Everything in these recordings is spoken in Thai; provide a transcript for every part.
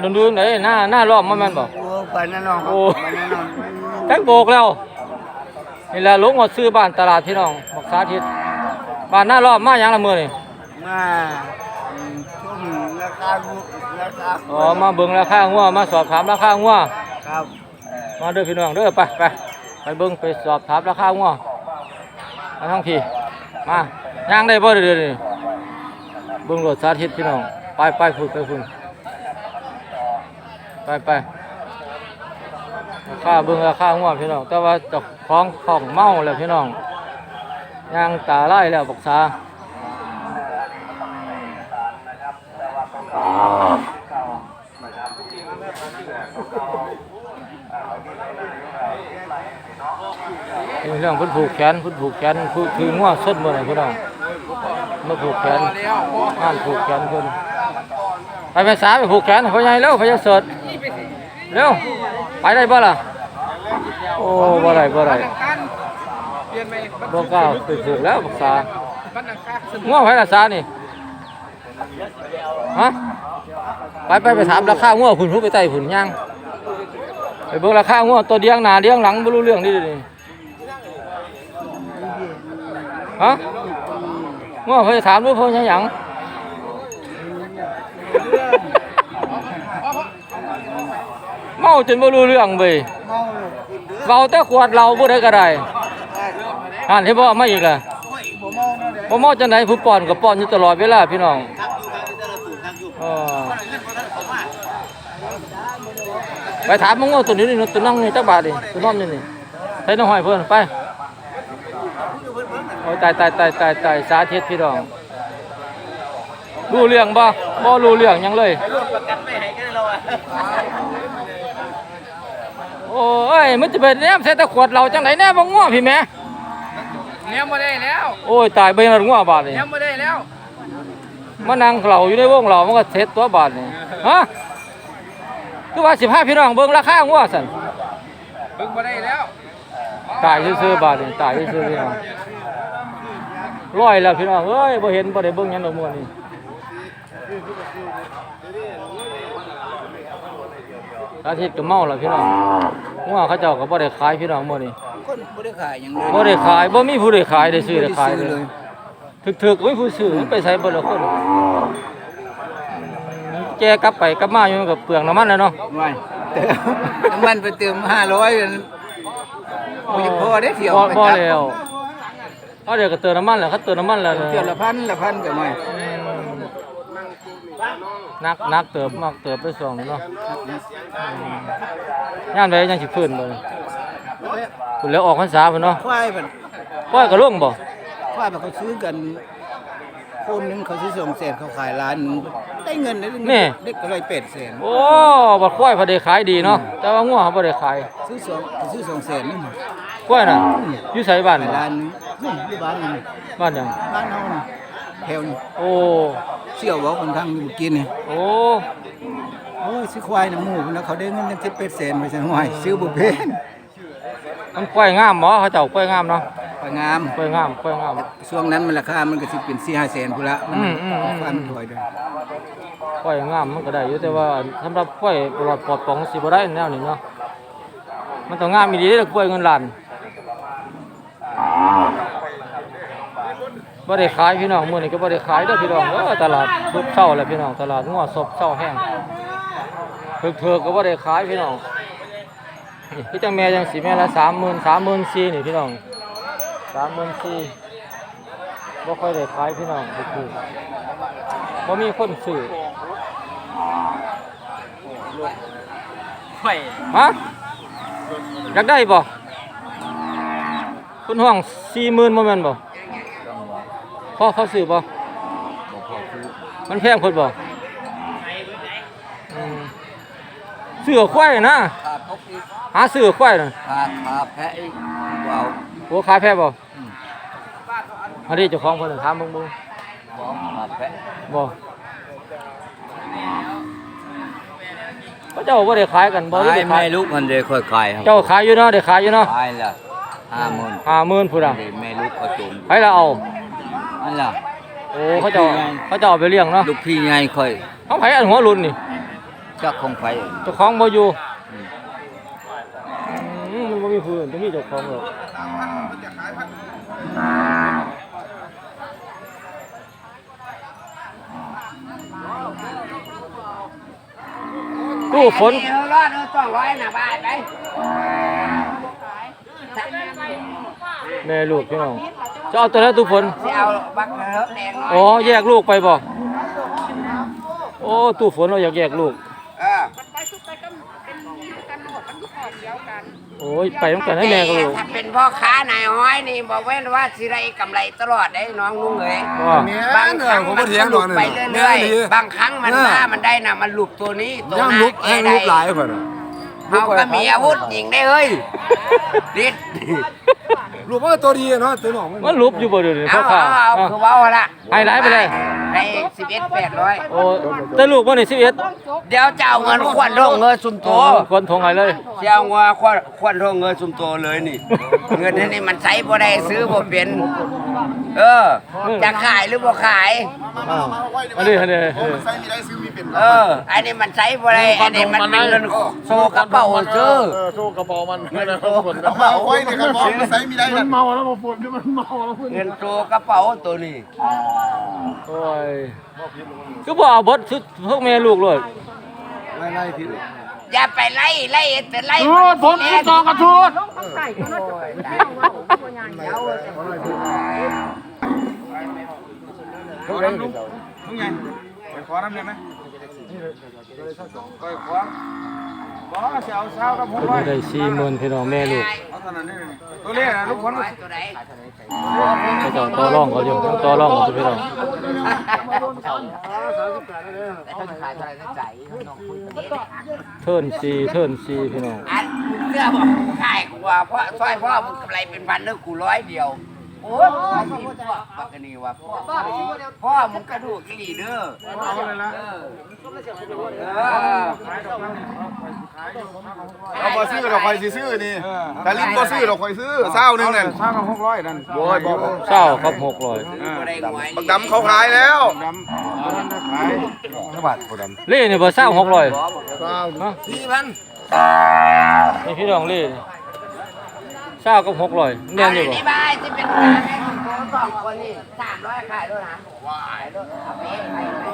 ครับบ้านดุนๆไหนหน้าหน้าล้อมมันแม่นบ่โอ้ไปแน่นอนครับโอ้ไปแน่นอนแท็กโบกแล้วนี่แหละลงหมดซื้อบ้านตลาดพี่น้องบักสาธิตบ้านหน้ารอบมาหยังละมื้อนี่มาอืมชุ่มราคาบุราคาอ๋อมาเบิ่งราคางัวมาสอบถามราคางัวครับมาเด้อพี่น้องเด้อไปไปไปเบิ่งไปสอบถามราคางัวมาทั้งพี่มาย่างได้บ่เด้อเดี๋ยวนี้เบิ่งรถสาธิตพี่น้องไปไปพุ่นไปพุ่น ไปไปราคาเบิ่งราคางัวพี่น้อง แต่ว่าเจ้าของของเมาแล้วพี่น้องย่างตาไล่แล้วบักษามีเรื่องพิ่นผูกแขนพิ่นผูกแขนคือคืองัวสดมื้อไหร่พี่น้องมาผูกแขนงานผูกแขนเพิ่นไปไปสาไปผูกแขนเขาใหญ่เร็วเขาจะเสิร์ช เร็วไปได้บ่ล่ะโอ้บ่ได้บ่ได้บ่กล้าไปผูกแล้วบักษางัวไผละสานี่ฮะไปไปไปถามราคางัวงพุ่นพุ่นไปใต้พุ่นย่างไปเบิ่งราคางัวตัวเดียงหน้าเดียงหลังบ่รู้เรื่องนี่ดิฮะงัวเพิ่นถามดูเพิ่นหยัง มาจนบ่รู้เรื่องเว้ยเมาเลยเว้าแต่ขวดเหล้าบ่ได้ก็ได้อ่านเห็นบ่มาอีกล่ะผมเมาเนาะเด็กบ่เมาจังไดผู้ป้อนก็ป้อนอยู่ตลอดเวลาพี่น้องเออไปถามมึงเอาตัวนี้นี่ตัวนั่งนี่จักบาทดิตัวนอนนี่นี่ใส่น้ำห้อยเพิ่นไปโอ้ยตายตายตายตายตายสาธิตพี่น้องรู้เรื่องบ่บ่รู้เรื่องหยังเลยโอ้ ยมันจะเป็นแนมใส่แตะขวดเราจังไดแนมบ่ง้อพี่แม่เลี้ยงมาได้แล้วโอ้ยตายไปแล้วง้อบาดนี่เลี้ยงมาได้แล้วมานั่งเหล่าอยู่ในวงเหล่ามันก็เซ็ตตัวบาทนี่ฮะคือว่าสิพาพี่น้องเบิ่งราคางัวสั่นเบิ่งมาได้แล้วตายซื่อๆบาทนี่ตายซื่อๆพี่น้องร้อยแล้วพี่น้องเอ้ยบ่เห็นบ่ได้เบิ่งหยังดอกมื้อนี้ อาทิตย์ก็เมาแล้วพี่น้องงัวเขาเจ้าก็บ่ได้ขายพี่น้องมื้อนี้คนบ่ได้ขายหยังเลยบ่ได้ขายบ่มีผู้ได้ขายได้ซื้อได้ขายเลยถึกๆบ่มีผู้ซื้อมันไปใส่เบิดละคนแกกลับไปกลับมาอยู่มันกับเปลืองน้ำมันแล้วเนาะไม่เติมน้ำมันไปเติม500มันบ่ยังพอได้เที่ยวบ่ไปบ่จับแล้วเขาเดี๋ยวก็เติมน้ำมันแล้วเขาเติมน้ำมันแล้วนะเที่ยวละพันละพันก็ไม่อืม นักนักเติมมักเติมไปสองเนาะอืมย่านไปยังสิฟื้นเลยคุณแล้วออกพรรษาพุ่นเนาะควายมันก้อยก็ล่วงบ่ควายมันเขาซื้อกัน คนหนึงเขาซื้อสองแสนเขาขายล้านหนึ่งได้เงินได้เด็กก็เลยเป็ดแสนโอ้บัดก้อยพอได้ขายดีเนาะแต่ว่างัวเขาบ่ได้ขายซื้อสองซื้อสองแสนนี่ก้อยน่ะอยู่ไสบ้านขายน่ะล้านหนึงนี่อยู่บ้านนี่บ้านหยังบ้านเฮานี่แถวนี้โอ้ เสี่ยวบอกคนทางอยู่เมื่อกี้นี่โอ้โอ้ยซื้อควายน้ำหมูนะเขาได้เงินตั้งสิบเป็ดแสนไปซะหน่อยซื้อบุเพนมันก้อยงามบ่เขาเจ้าก้อยงามเนาะควายงามก้อยงามก้อยงาม ช่วงนั้นมันราคา มันก็สิเป็นสี่ห้าแสนพุ่นละอืมอืมอืม ควายมันถอยเด้อก้อยงามมันก็ได้อยู่แต่ว่าสำหรับก้อยปลอดปลอดปองสิบ่ได้แนวนี้เนาะมันต้องงามอีหลีเด้อก้อยเงินล้าน บ่ได้ขายพี่น้องมื้อนี้ก็บ่ได้ขายเด้อพี่น้องเด้อตลาดซุบเช้าแล้วพี่น้องตลาดงัวซบเช้าแห้งเถือกๆก็บ่ได้ขายพี่น้องนี่จังแม่จังสิแม่ละ30,000 34,000นี่พี่น้อง34,000บ่ค่อยได้ขายพี่น้องถูกๆบ่มีคนซื้อฮะอยากได้บ่คุณห้องสี่หมื่นบ่แม่นบ่ พอเขาซื้อบ่มันแพงคนบ่อืมซื้อควายนะขาตกอีกหาซื้อควายน่ะขาขาแพะอีกว้าวโหขายแพงบ่อันนี้เจ้าของเพิ่นนะถามเบิ่งเบิ่งขาแพะบ่เขาเจ้าบ่ได้ขายกันบ่หรือได้ขายลูกมันเลยค่อยขายครับเจ้าขายอยู่เนาะได้ขายอยู่เนาะขายละห้าหมื่น50,000พุ่นน่ะแม่ลูกเขาจุ่มให้ละเอา อันล่ะโอ้เขาเจ้าเขาเจ้าเอาไปเลี้ยงเนาะลูกพี่ไงค่อยเขาไผอันหัวรุนนี่จักของไผเจ้าของบ่อยู่อืมมันบ่มีผู้อื่นต้องมีเจ้าของหรอกตู้ฝนเออรอดเออสองร้อยนะบาทไป แม่ลูกพี่น้องจะเอาตัวไหนตู้ฝนสิเอาบักเลิฟแดงน้อยอ๋อแยกลูกไปบ่โอ้ตู้ฝนเราอยากแยกลูกเออโอ้ยไปต้องกันให้แม่ก็ลูกถ้าเป็นพ่อค้านายห้อยนี่บอกเว้นว่าสิได้กำไรตลอดได้น้องลุงเอ๋ยว่าบางครั้งมันก็หลุดไปเรื่อยๆบางครั้งมันถ้ามันได้น่ะมันหลุดตัวนี้ตัวย่างนั้นลุกแห้งลุกหลายคนน่ะเขาก็มีอาวุธยิงได้เฮ้ยดิด ลุกว่าตัวดีเนาะตัวหนองมัน มันลุบอยู่บ่เดี๋ยวนี้เอาพ่อข้าเอาเอาคือเว้าละให้หลายไปเลยให้สิบเอ็ดแปดร้อยโอ้แต่ลูกบ่นี่11เดี๋ยวจะเอาเงินขวัญโรงเงินซุมโตคนทงให้เลยเจ้าว่าควันควันโรงเงินซุมโตเลยนี่ เงินนี่มันใช้บ่ได้ซื้อบ่เป็นเออ จะขายหรือบ่ขายอ้าวอันนี้อันนี้เออเอออันนี้มันใช้บ่ได้อันนี้มันเป็นเงินโซกระเป๋าซื้อโชว์กระเป๋ามันเงินโซกระเป๋าไว้ในกระเป๋ามันใส่ไม่ได้มันเมาแล้วมาฝนที่มันเมาแล้วเงินโซกระเป๋าตัวนี้โอ้ยคือบ่เอาเบิดชุดพวกแม่ลูกเลยไล่ไล่ทีอย่าไปไล่ไล่แต่ไล่ทูดฝนที่ซองกระทูดขอน้ำลุงลุงไงไปขอน้ำได้ไหมไปขอ บ่สิเอาเช้ากับหกเพิ่นพี่น้องแม่ลูกตัวเลขนะลูกคนตัวไหนเขาจะต่อรองเขาอยู่ยังต่อรองกันอยู่พี่น้องเทิร์น4เทิร์น4พี่น้องอันเสื้อบอกขายกว่าเพราะสร้อยพ่อมึงกำไรเป็นพันเด้อกูร้อยเดียว อ้ยพวกบักกะนีว่าพ่อพ่อมึงกระดูกกะหรี่เด้อเอาเลยละเออเราพอซื้อเราคอยซื้อนี่แต่ลิ้นก็ซื้อเราคอยซื้อเศร้านึงนั่นเช้ากับหกร้อยนั่นโอ้ยเศร้าครับ600บ่ได้หวยบักดำเขาขายแล้วดำขายเท่าบาทบักดำเล่เนี่ยบ่เศร้า600เศร้าฮะสี่พันนี่พี่น้องเล่ เศร้ากับ600แม่นอยู่บ่นี่บายที่เป็นร้านให้คนสองคนนี่สามร้อยขายด้วยนะขายด้วยเอาไปขายไป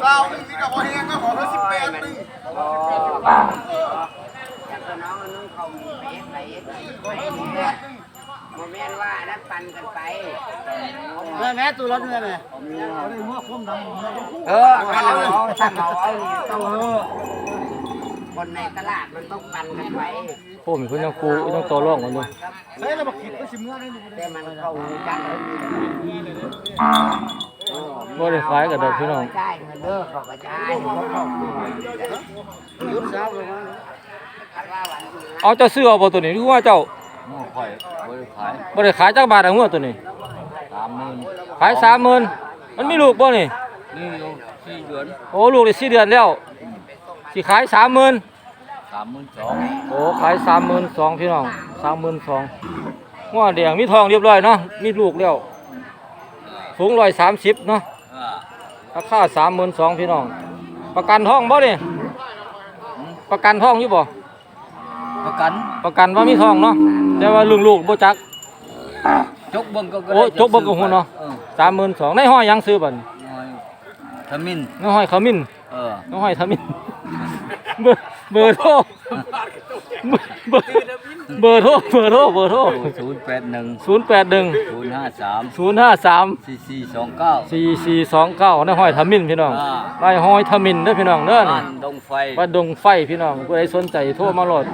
เศร้านึงที่กับพอเองก็ขอแค่สิบแปดนึงจากตัวน้องอันนึงเขามีไปไปไปเรื่อยโมเมนว่านัดปันกันไปเมื่อแม่ตู้รถเมื่อแม่เออเอาเอาถ้าเขาเอานี่ต้องเออ คนในตลาดมันต้องปันกันไปโอ้มีคนยังกูยังต่อรองกันอยู่แต่มันเข้าจังบ่ได้ขายกับดอกพี่น้องจ่ายเงินเด้อเขาก็จ่ายเขาเข้ายุดเช้าเลยว่าคันว่าวันนี้นะเอาเจ้าซื้อเอาบ่ตัวนี้คือว่าเจ้าบ่ค่อยบ่ได้ขายบ่ได้ขายจักบาทเอาหัวตัวนี้30,000ขาย30,000มันมีลูกบ่นี่นี่อยู่4เดือนโอ้ลูกได้4เดือนแล้ว สิขาย30,000 32,000โอ้ขาย32,000พี่น้อง32,000หัวแดงมีทองเรียบร้อยเนาะมีลูกแล้วสูง130เนาะเออราคา32,000พี่น้อง ประกันท้องบ่นี่ประกันท้องอยู่บ่ประกันประกันว่ามีทองเนาะแต่ว่าลุงลูกบ่จักจกเบิ่งก็โอ้จกเบิ่งก็ฮู้เนาะเออ32,000ในห้อยหยังซื้อบัดนี้น้อยขมิ้นในห้อยขมิ้นเออน้องห้อยทำอิน เบอร์เบอร์โทรเบอร์เบอร์โทรเบอร์โทรเบอร์โทรศูนย์แปดหนึ่งศูนย์แปดหนึ่งศูนย์ห้าสามศูนย์ห้าสามสี่สี่สองเก้าสี่สี่สองเก้าในห้อยทำมินพี่น้องอ่าไล่ห้อยทำมินเด้อพี่น้องเด้อนี่บ้านดงไฟวัดดงไฟพี่น้องผู้ใดสนใจโทรมาโหลด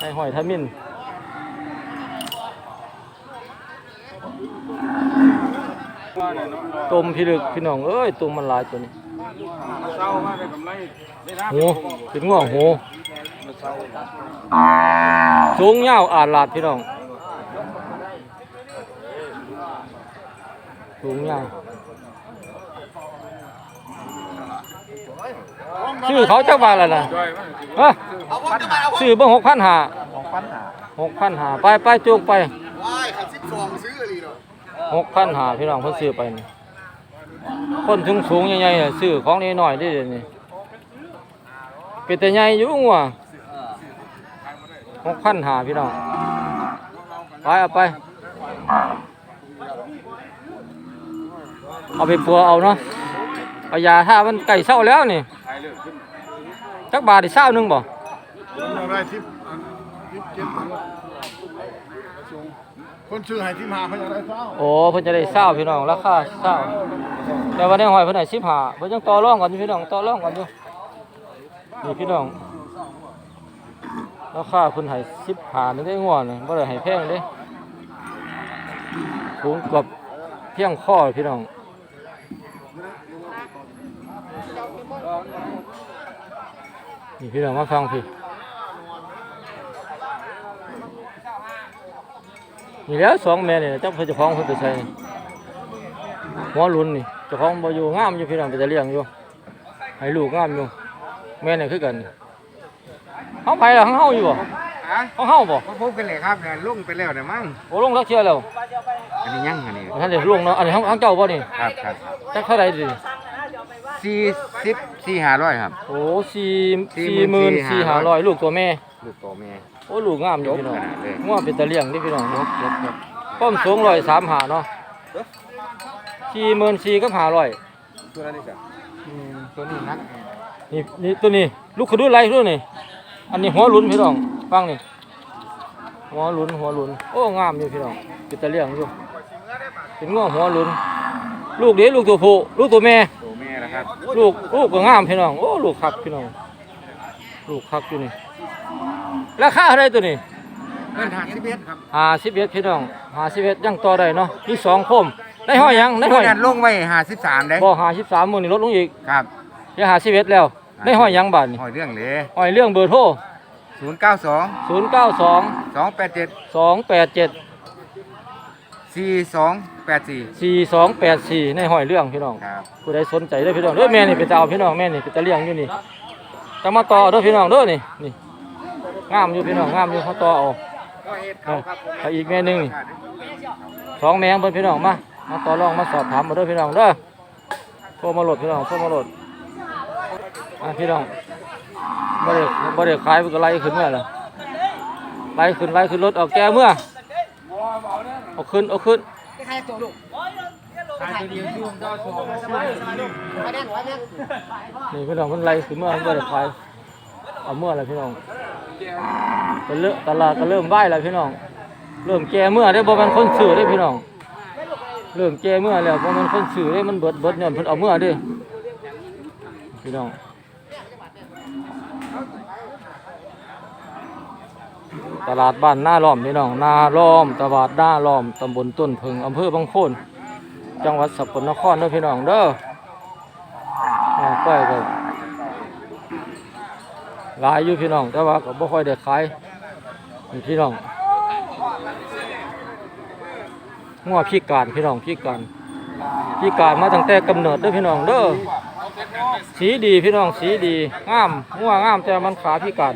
ไล่ห้อยทำมินตุ่มพี่ลึกพี่น้องเอ้ยตุ่มมันหลายตัวนี้ เช้ามาได้กำไรได้รับหูเป็นง่วงหูสูงยาวอาดลาดพี่น้องสูงยาวชื่อเขาจักบาทแล้วนะจ้อยมันฮะชื่อเบิ่งหกพันหาหกพันหาไปไปจูงไปว้ายขัดสิบสองซื้ออะไรเนาะหกพันหาพี่น้องเพิ่นซื้อไปนี่ คนสูงสูงๆใหญ่ๆน่ะซื้อของน้อยๆได้เดี๋ยวนี้เป็นแต่ใหญ่อยู่งัวหกพันหาพี่น้องไปเอาไป เอาไปปัวเอาเนาะเอายาถ้ามันไก่เศร้าแล้วนี่จักบาทได้เศร้าหนึงบ่ได้ทิปทิปเจ็ดคนชื่อให้ทิมหาเขาอยากได้เศร้าโอ้เพิ่นจะได้เศร้าพี่น้องราคาเศร้า แต่วันนี้หอยเพิ่นได้สิบห้าเพิ่นยังต่อรองกันอยู่พี่น้องต่อรองกันอยู่นี่พี่น้องราคาเพิ่นให้สิบห้านี่ได้ง่วนเลยบ่ได้ให้แพงเด้สูงกับเพียงข้อพี่น้องนี่พี่น้องมาฟังพี่นี่แล้วสองแม่เนี่นะเจ้าเพิ่นเจะคล้าของเพิ่นไปใส่นี่หัวลุนนี่ เจ้าของบ่อยู่งามอยู่พี่น้องไปแต่เลี้ยงอยู่ ให้ลูกงามอยู่แม่นี่คือกันเฮาไปแล้วเฮาอยู่บ่ฮะเฮาเฮาบ่ พบกันเลยครับเนี่ยลุงไปแล้วเนี่ยมั้งโอ้ลงสักเที่ยวแล้วอันนี้ยังอันนี้ท่านได้ลงเนาะอันนี้ของของเจ้าบ่นี่ครับครับจักเท่าไหร่ดิสี่สิบสี่ห้าร้อยครับ โอ้สี่สี่สี่หหมื่มื่นนสี่สี่ห้าห้าร้ร้ออยยลูกตัวแม่ ลูกโตแม่โอ้ลูกงามอยู่พี่น้องยกขนาดเลยงัวเป็นตะเลี้ยงนี่พี่น้องเนาะความสูงร้อยสามหาเนาะ สี่หมื่นสี่กับห้าร้อยตัวนั้นนี่จ้ะตัวนี้นักนี่นี่ตัวนี้ ลูกขดุไรตัวนี้อันนี้หัวหลุนพี่น้องฟังนี่หัวหลุนหัวหลุนโอ้งามอยู่พี่น้องเป็นตะเลี้ยงอยู่เป็นงัวหัวหลุน ลูกเด็ลูกตัวผู้ลูกตัวแม่ ตัวแม่นะครับลูกลูกก็งามพี่น้องโอ้ลูกคักพี่น้องลูกคักอยู่นี่ราคาเท่าไหรตัวนี้เงินหาสิบเอ็ดครับห้าสิบเอ็ดพี่น้องห้าสิบเอ็ดยังต่อได้เนาะมีสองคม ได้ห้อยยังได้ห้อยเงินลงไว้หาสิบสามได้บ่ห้าสิบสามหมื่นนี่ลดลงอีกครับเหลือห้าสิบเอ็ดแล้วได้ห้อยยังบาทนี่หอยเรื่องเลยห้อยเรื่องเบอร์โทรศูนย์เก้าสองศูนย์เก้าสองสองแปดเจ็ดสองแปดเจ็ดสี่สองแปดสี่สี่สองแปดสี่ในห้อยเรื่องพี่น้องครับผู้ใดสนใจเด้อพี่น้องเด้อแม่นี่เป็นตาเอาพี่น้องแม่นี่เป็นตาเลี้ยงอยู่นี่จะมาต่อเด้อพี่น้องเด้อนี่นี่งามอยู่พี่น้องงามอยู่เขาต่อเอาก็เอ็ดเขาครับผมเอาอีกแม่หนึงนี่สองแมงเพิ่นพี่น้องมา มาต่อรองมาสอบถามมาเด้อพี่น้องเด้อโทรมาโหลดพี่น้องโทรมาโหลดอะพี่น้องบ่ได้บ่ได้ขายมันก็ไล่ขึ้นเมื่อล่ะไล่ขึ้นไล่ขึ้นรถเอาแก้เมื่อเอาขึ้นเอาขึ้นนี่พี่น้องมันไล่ขึ้นเมื่อมันบ่ได้ขายเอาเมื่อแล้วพี่น้องก็เลิตลาดก็เริ่มไหวแล้วพี่น้อง เริ่มแก่เมื่อได้บ่แมันคนซื้อได้พี่น้อง เริ่มแก่เมื่อแล้วบ่แมันคนซื้อได้มันเบิดเบิดเนี่ยเพิ่นเอาเมื่อด้พี่น้องตลาดบ้านหน้าล้อมพี่น้องหน้าล้อมตลาดหน้าล้อมตำบลต้นพึงอำเภอบางโคน จังหวัดสกลนครเด้อพี่น้องเด้ออ่าก้อยก็หลายอยู่พี่น้องแต่ว่าก็บ่ค่อยได้ขายพี่น้อง งัวพิการพี่น้องพิการพิการมาตั้งแต่กำเนิดเด้อพี่น้องเด้อสีดีพี่น้องสีดีงามงัวงามแต่มันขาพิการ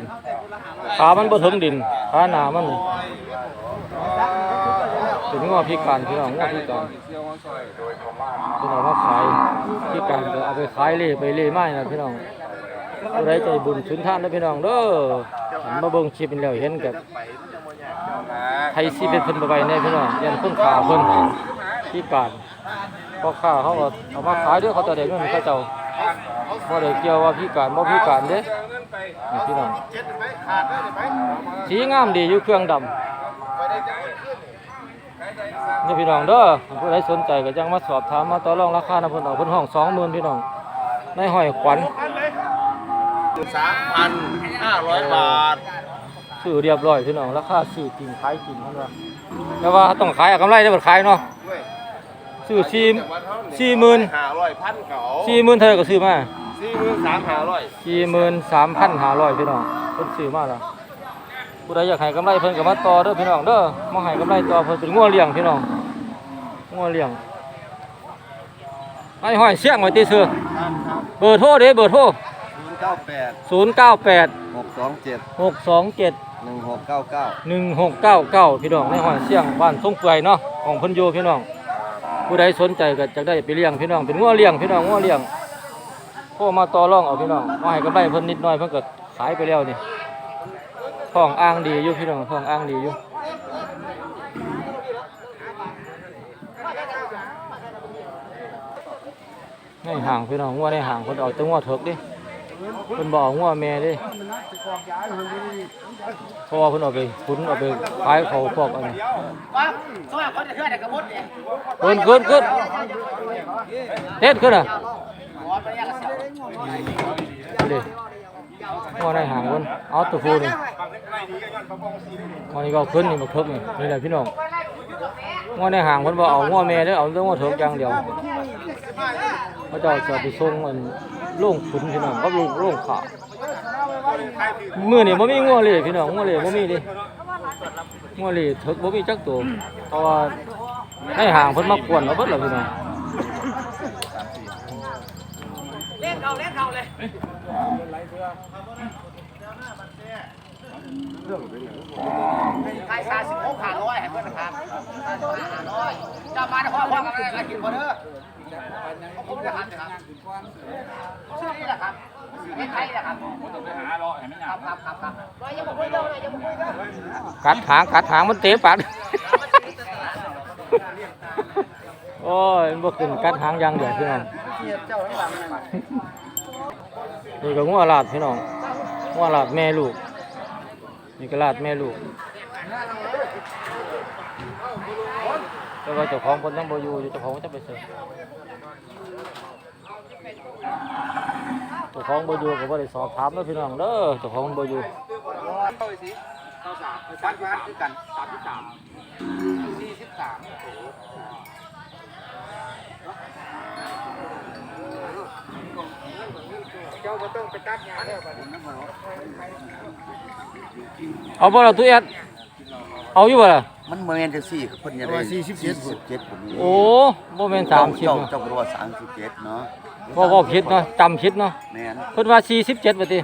ขามันบ่ถึงดินขาหนามันเป็นงัวพิการพี่น้องงัวพิการพี่น้องมาขายพิการก็เอาไปขายเล่ไปเล่ไม้นะพี่น้องผู้ใดใจบุญสุนทานเด้อพี่น้องเด้อมาเบิ่งคลิปเป็นแล้วเห็นกับ ไทยซีเป็นเพิ่นบ่ไปแน่พี่น้องยันคนขาเพิ่นพิการพอค้าเขาก็เอามาขายเด้อเขาจะได้เงินเขาเจ้าบ่ได้เกี่ยวว่าพิการบ่พิการเด้นี่พี่น้องสีงามดีอยู่เครื่องดำนี่พี่น้องเด้อผู้ใดสนใจก็จังมาสอบถามมาต่อรองราคานะเพิ่นเอาเพิ่นห้อง20,000พี่น้องในห้อยขวัญสามพันห้าร้อยบาท ซื้อเรียบร้อยพี่น้องราคาซื้อจริงขายจริงเท่านั้นแต่ว่าต้องขายเอากำไรได้หมดขายเนาะซื้อสี่สี่หมื่นหาร้อยพันเก่าสี่หมื่นเท่ากับซื้อมาสี่หมื่นสามหาร้อยสี่หมื่นสามพันหาร้อยพี่น้องเพิ่นซื้อมาแล้วผู้ใดอยากขายกำไรเพิ่นก็มาต่อเด้อพี่น้องเด้อมาขายกำไรต่อเพิ่นเป็นงัวเลี้ยงพี่น้องงัวเลี้ยงไอ้ห้อยเสี่ยงไว้ตีเสือเบอร์โทรเด้เบอร์โทรจ็ดหกสองเจ็ด หนึ่งหกเก้าเก้าหนึ่งหกเก้าเก้าพี่น้องในห้อยเสียงบ้านทรงเปื่อยเนาะของเพิ่นอยู่พี่น้อง ผู้ใดสนใจก็จะได้ไปเลี้ยงพี่น้องเป็นงัวเลี้ยงพี่น้องงัวเลี้ยงพ่อมาต่อรองเอาพี่น้องมาให้กำไรเพิ่นนิดหน่อยเพิ่นก็ขายไปแล้วนี่ท้องอ่างดีอยู่พี่น้องท้องอ่างดีอยู่ในห่างพี่น้องงัวในห่างคนเอาแตังัวเถิกดิ คนบ่เอางัวแม่ดิเพราะว่าเพิ่นเอาไปขุนเอาไปขายเขาพวกอันนี้ว่าสมัยคนจะเชื่อแต่กระมุดเนี่ยขึ้นขึ้นขึ้นเฮ็ดขึ้นอะหัวไปยังกระเสียวดิงัวในห่างคนเอาตัวฟูนี่งัวนี่ก็เอาขึ้นนี่มาเถิกนี่นี่แหละพี่น้องงัวในห่างคนบ่เอางัวแม่เด้อเอาแต่งัวเถิกอย่างเดียวเขาเจะจะไปส่งมัน โล่งขุนพี่น้องกับโล่งโล่งขาวมื้อนี่บ่มีงัวเลยพี่น้องงัวเลยบ่มีดิงัวเลยเถิกบ่มีจักตัวเพราะว่าในห่างเพิ่นมากวนเอาเบิดแล้วพี่น้องเล่นเขาเล่นเขาเลยขายสามสิบหกขาร้อยให้เพื่อนนะครับขาร้อยจะมาในพ่อพ่อกันอะไรกินพอเด้อผมจะทำนะครับชื่อ นี้แหละครับไม่ใช่แหละครับครับครับครับครับยังไม่คุยเรื่อเลยยังไม่คุยเรื่อกัดหางกัดหางมันเตะปากโอ้ยมันบ่ขึ้นกัดหางย่างเดียวพี่น้องนี่ก็งัวลาดพี่น้องงัวลาดแม่ลูกนี่ก็ลาดแม่ลูกแต่ว่าเจ้าของคนยังบ่อยู่อยู่เจ้าของจะไปเสิร์ฟ เจ้าของบ่อยู่ก็บ่ได้สอบถามเด้อพี่น้องเด้อเจ้าของบ่อยู่สามพันคือกันสามสิบสามสี่สิบสามเอาบ่ล่ะตู้แอดเอาอยู่บ่ล่ะมันเมนจะสี่เพิ่นจะได้สี่สิบเจ็ดสิบเจ็ดผมโอ้บ่แม่น30เจ้าเนาะเจ้ารู้ว่าสามสิบเจ็ดเนาะ บ่บ่ผิดเนาะจำผิดเนาะแม่นเพิ่นว่า47บ่ติ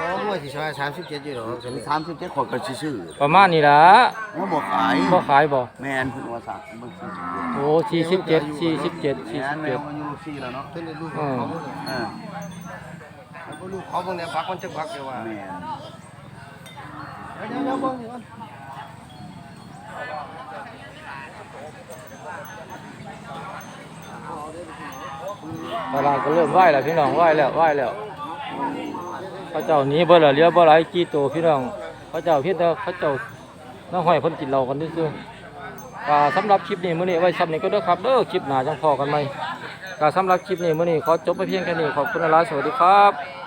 บ่ว่าสิซอย37อยู่ดอกถึงสามสิบเจ็ดคนก็ซื่อประมาณนี้ล่ะๆว่าบ่ขายบ่ขายบ่แม่นเพิ่นว่าสามเบิ่งโอ้47 47 แม่นแม่น47อายุสี่แล้วเนาะเพิ่นได้ลูกเออเออบ่ลูกเขาเบิ่งเนี่ยพักมันจะพักอยู่ว่าแม่นเดี๋ยวเดี๋ยวเบิ่งนี่ก่อน ตลาดก็เริ่มไหวแล้วพี่น้องไหวแล้วไหวแล้วพระเจ้าหนี้บ่ละเหลี้ยบ่หลายกี่ตัวพี่น้องพระเจ้าพียงแต่เขาเจ้าน้าห้อยพิ่นกินเรากันซื่อๆก็สำหรับคลิปนี้มื้อนี้ไว้ซ้ำนี้ก็เด้อครับเด้อคลิปหนาจังพอกันไหมการสำหรับคลิปนี้มื้อนี้ขอจบไปเพียงแค่นี้ขอบคุณหลาสวัสดีครับ